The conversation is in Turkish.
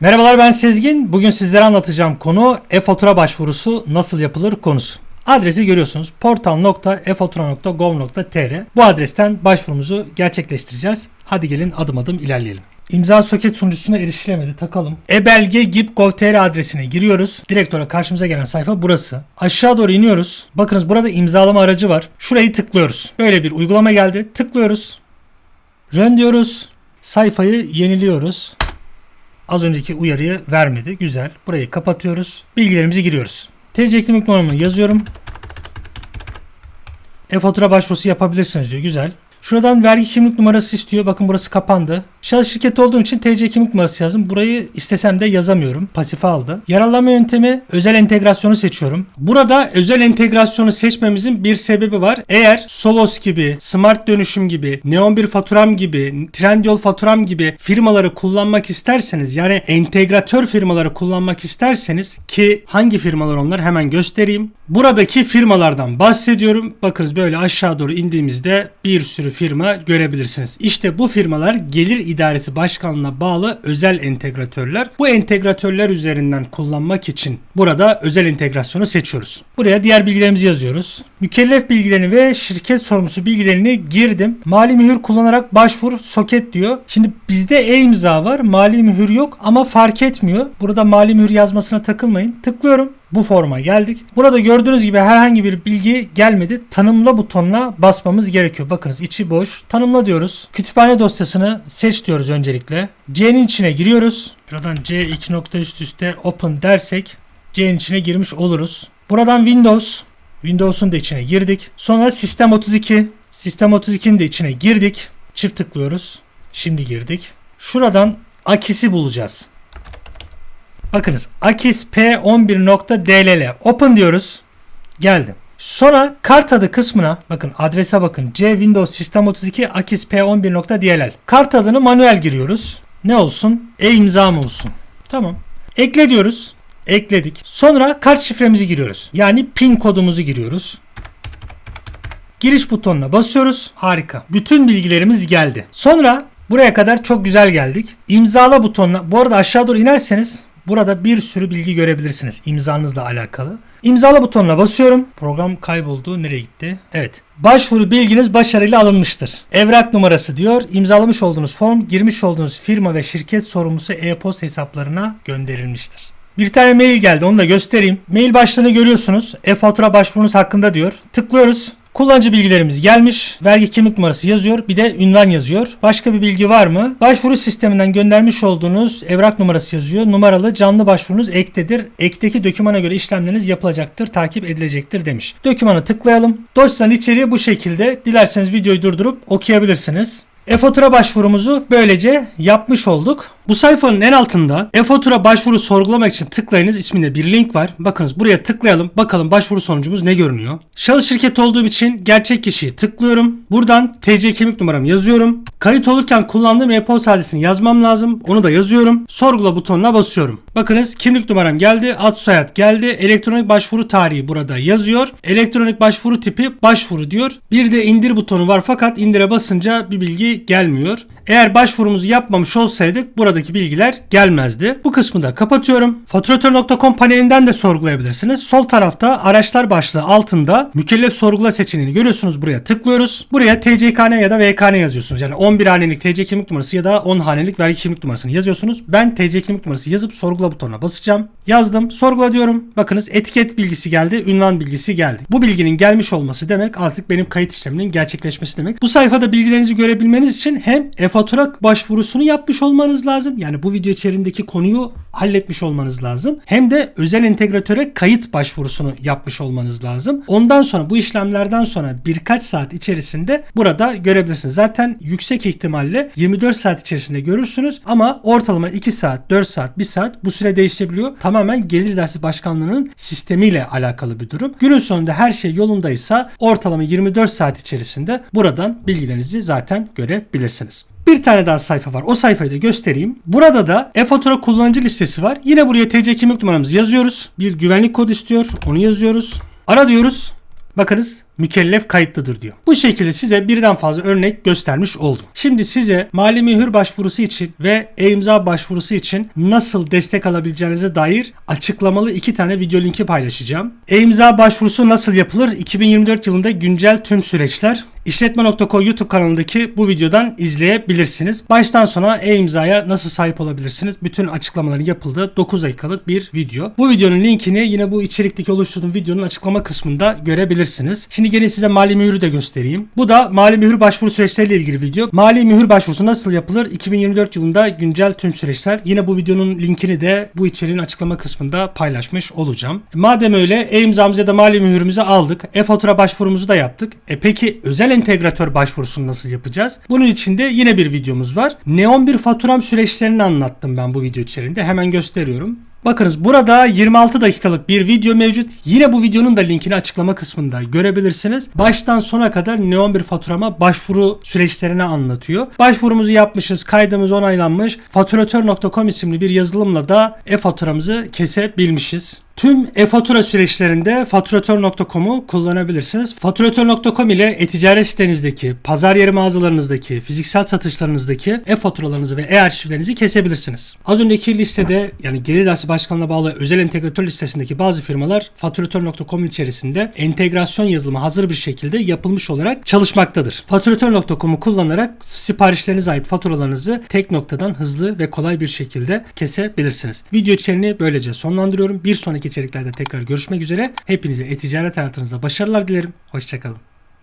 Merhabalar ben Sezgin. Bugün sizlere anlatacağım konu e-fatura başvurusu nasıl yapılır konusu. Adresi görüyorsunuz. portal.efatura.gov.tr Bu adresten başvurumuzu gerçekleştireceğiz. Hadi gelin adım adım ilerleyelim. İmza soket sunucusuna erişilemedi. Takalım. ebelge gip.gov.tr adresine giriyoruz. Direkt olarak karşımıza gelen sayfa burası. Aşağı doğru iniyoruz. Bakınız burada imzalama aracı var. Şurayı tıklıyoruz. Böyle bir uygulama geldi. Tıklıyoruz. Run diyoruz. Sayfayı yeniliyoruz. Az önceki uyarıyı vermedi. Güzel. Burayı kapatıyoruz. Bilgilerimizi giriyoruz. TC kimlik numaramı yazıyorum. E-fatura başvurusu yapabilirsiniz diyor. Güzel. Şuradan vergi kimlik numarası istiyor. Bakın burası kapandı. Şahıs şirketi olduğum için TC kimlik numarası yazdım. Burayı istesem de yazamıyorum. Pasife aldı. Yararlanma yöntemi özel entegrasyonu seçiyorum. Burada özel entegrasyonu seçmemizin bir sebebi var. Eğer Solos gibi, Smart Dönüşüm gibi, Neon 1 Faturam gibi, Trendyol Faturam gibi firmaları kullanmak isterseniz yani entegratör firmaları kullanmak isterseniz ki hangi firmalar onlar hemen göstereyim. Buradaki firmalardan bahsediyorum. Bakınız böyle aşağı doğru indiğimizde bir sürü firma görebilirsiniz. İşte bu firmalar gelir İdaresi Başkanlığı'na bağlı özel entegratörler. Bu entegratörler üzerinden kullanmak için burada özel entegrasyonu seçiyoruz. Buraya diğer bilgilerimizi yazıyoruz. Mükellef bilgilerini ve şirket sorumlusu bilgilerini girdim. Mali mühür kullanarak başvur soket diyor. Şimdi bizde e-imza var. Mali mühür yok ama fark etmiyor. Burada mali mühür yazmasına takılmayın. Tıklıyorum bu forma geldik. Burada gördüğünüz gibi herhangi bir bilgi gelmedi. Tanımla butonuna basmamız gerekiyor. Bakınız içi boş. Tanımla diyoruz. Kütüphane dosyasını seç diyoruz öncelikle. C'nin içine giriyoruz. Buradan C 2 nokta üst üste open dersek C'nin içine girmiş oluruz. Buradan Windows. Windows'un da içine girdik. Sonra Sistem 32. Sistem 32'nin de içine girdik. Çift tıklıyoruz. Şimdi girdik. Şuradan Akis'i bulacağız. Bakınız Akis P11.dll Open diyoruz. Geldi. Sonra kart adı kısmına bakın adrese bakın C Windows System 32 Akis P11.dll Kart adını manuel giriyoruz. Ne olsun? E-imza mı olsun? Tamam. Ekle diyoruz. Ekledik. Sonra kart şifremizi giriyoruz. Yani pin kodumuzu giriyoruz. Giriş butonuna basıyoruz. Harika. Bütün bilgilerimiz geldi. Sonra buraya kadar çok güzel geldik. İmzala butonuna. Bu arada aşağı doğru inerseniz Burada bir sürü bilgi görebilirsiniz imzanızla alakalı. İmzala butonuna basıyorum. Program kayboldu. Nereye gitti? Evet. Başvuru bilginiz başarıyla alınmıştır. Evrak numarası diyor. İmzalamış olduğunuz form girmiş olduğunuz firma ve şirket sorumlusu e-posta hesaplarına gönderilmiştir. Bir tane mail geldi onu da göstereyim. Mail başlığını görüyorsunuz. E-fatura başvurunuz hakkında diyor. Tıklıyoruz. Kullanıcı bilgilerimiz gelmiş. Vergi kimlik numarası yazıyor. Bir de ünvan yazıyor. Başka bir bilgi var mı? Başvuru sisteminden göndermiş olduğunuz evrak numarası yazıyor. Numaralı canlı başvurunuz ektedir. Ekteki dokümana göre işlemleriniz yapılacaktır, takip edilecektir demiş. Dokümanı tıklayalım. Dosyanın içeriği bu şekilde. Dilerseniz videoyu durdurup okuyabilirsiniz. E-fatura başvurumuzu böylece yapmış olduk. Bu sayfanın en altında e-fatura başvuru sorgulamak için tıklayınız isminde bir link var. Bakınız buraya tıklayalım. Bakalım başvuru sonucumuz ne görünüyor. Şahıs şirket olduğum için gerçek kişiyi tıklıyorum. Buradan TC kimlik numaramı yazıyorum. Kayıt olurken kullandığım e-posta adresini yazmam lazım. Onu da yazıyorum. Sorgula butonuna basıyorum. Bakınız kimlik numaram geldi. Ad soyad geldi. Elektronik başvuru tarihi burada yazıyor. Elektronik başvuru tipi başvuru diyor. Bir de indir butonu var fakat indire basınca bir bilgi gelmiyor. Eğer başvurumuzu yapmamış olsaydık buradaki bilgiler gelmezdi. Bu kısmı da kapatıyorum. Faturatör.com panelinden de sorgulayabilirsiniz. Sol tarafta araçlar başlığı altında mükellef sorgula seçeneğini görüyorsunuz. Buraya tıklıyoruz. Buraya TCKN ya da VKN yazıyorsunuz. Yani 11 hanelik TC kimlik numarası ya da 10 hanelik vergi kimlik numarasını yazıyorsunuz. Ben TC kimlik numarası yazıp sorgula butonuna basacağım. Yazdım. Sorgula diyorum. Bakınız etiket bilgisi geldi. Ünvan bilgisi geldi. Bu bilginin gelmiş olması demek artık benim kayıt işleminin gerçekleşmesi demek. Bu sayfada bilgilerinizi görebilmeniz için hem e-fatura başvurusunu yapmış olmanız lazım. Yani bu video içerisindeki konuyu halletmiş olmanız lazım. Hem de özel entegratöre kayıt başvurusunu yapmış olmanız lazım. Ondan sonra bu işlemlerden sonra birkaç saat içerisinde burada görebilirsiniz. Zaten yüksek ihtimalle 24 saat içerisinde görürsünüz ama ortalama 2 saat, 4 saat, 1 saat bu süre değişebiliyor. Tamamen Gelir Dersi Başkanlığı'nın sistemiyle alakalı bir durum. Günün sonunda her şey yolundaysa ortalama 24 saat içerisinde buradan bilgilerinizi zaten görebilirsiniz. Bir tane daha sayfa var. O sayfayı da göstereyim. Burada da e-fatura kullanıcı listesi var. Yine buraya TC kimlik numaramızı yazıyoruz. Bir güvenlik kodu istiyor. Onu yazıyoruz. Ara diyoruz. Bakınız mükellef kayıtlıdır diyor. Bu şekilde size birden fazla örnek göstermiş oldum. Şimdi size mali mühür başvurusu için ve e-imza başvurusu için nasıl destek alabileceğinize dair açıklamalı iki tane video linki paylaşacağım. E-imza başvurusu nasıl yapılır? 2024 yılında güncel tüm süreçler. İşletme.co YouTube kanalındaki bu videodan izleyebilirsiniz. Baştan sona e-imzaya nasıl sahip olabilirsiniz? Bütün açıklamaların yapıldığı 9 dakikalık bir video. Bu videonun linkini yine bu içerikteki oluşturduğum videonun açıklama kısmında görebilirsiniz. Şimdi gelin size mali mühürü de göstereyim. Bu da mali mühür başvuru süreçleriyle ilgili video. Mali mühür başvurusu nasıl yapılır? 2024 yılında güncel tüm süreçler. Yine bu videonun linkini de bu içeriğin açıklama kısmında paylaşmış olacağım. Madem öyle e-imzamızı ya da mali mühürümüzü aldık. E-fatura başvurumuzu da yaptık. E peki özel entegratör başvurusunu nasıl yapacağız? Bunun için de yine bir videomuz var. Neon bir faturam süreçlerini anlattım ben bu video içerisinde. Hemen gösteriyorum. Bakınız burada 26 dakikalık bir video mevcut. Yine bu videonun da linkini açıklama kısmında görebilirsiniz. Baştan sona kadar Neon bir faturama başvuru süreçlerini anlatıyor. Başvurumuzu yapmışız, kaydımız onaylanmış. Faturatör.com isimli bir yazılımla da e-faturamızı kesebilmişiz. Tüm e-fatura süreçlerinde faturatör.com'u kullanabilirsiniz. Faturatör.com ile e-ticaret sitenizdeki, pazar yeri mağazalarınızdaki, fiziksel satışlarınızdaki e-faturalarınızı ve e-arşivlerinizi kesebilirsiniz. Az önceki listede yani Gelir Dersi Başkanlığı'na bağlı özel entegratör listesindeki bazı firmalar faturatör.com içerisinde entegrasyon yazılımı hazır bir şekilde yapılmış olarak çalışmaktadır. Faturatör.com'u kullanarak siparişlerinize ait faturalarınızı tek noktadan hızlı ve kolay bir şekilde kesebilirsiniz. Video içeriğini böylece sonlandırıyorum. Bir sonraki içeriklerde tekrar görüşmek üzere. Hepinize e-ticaret hayatınızda başarılar dilerim. Hoşçakalın.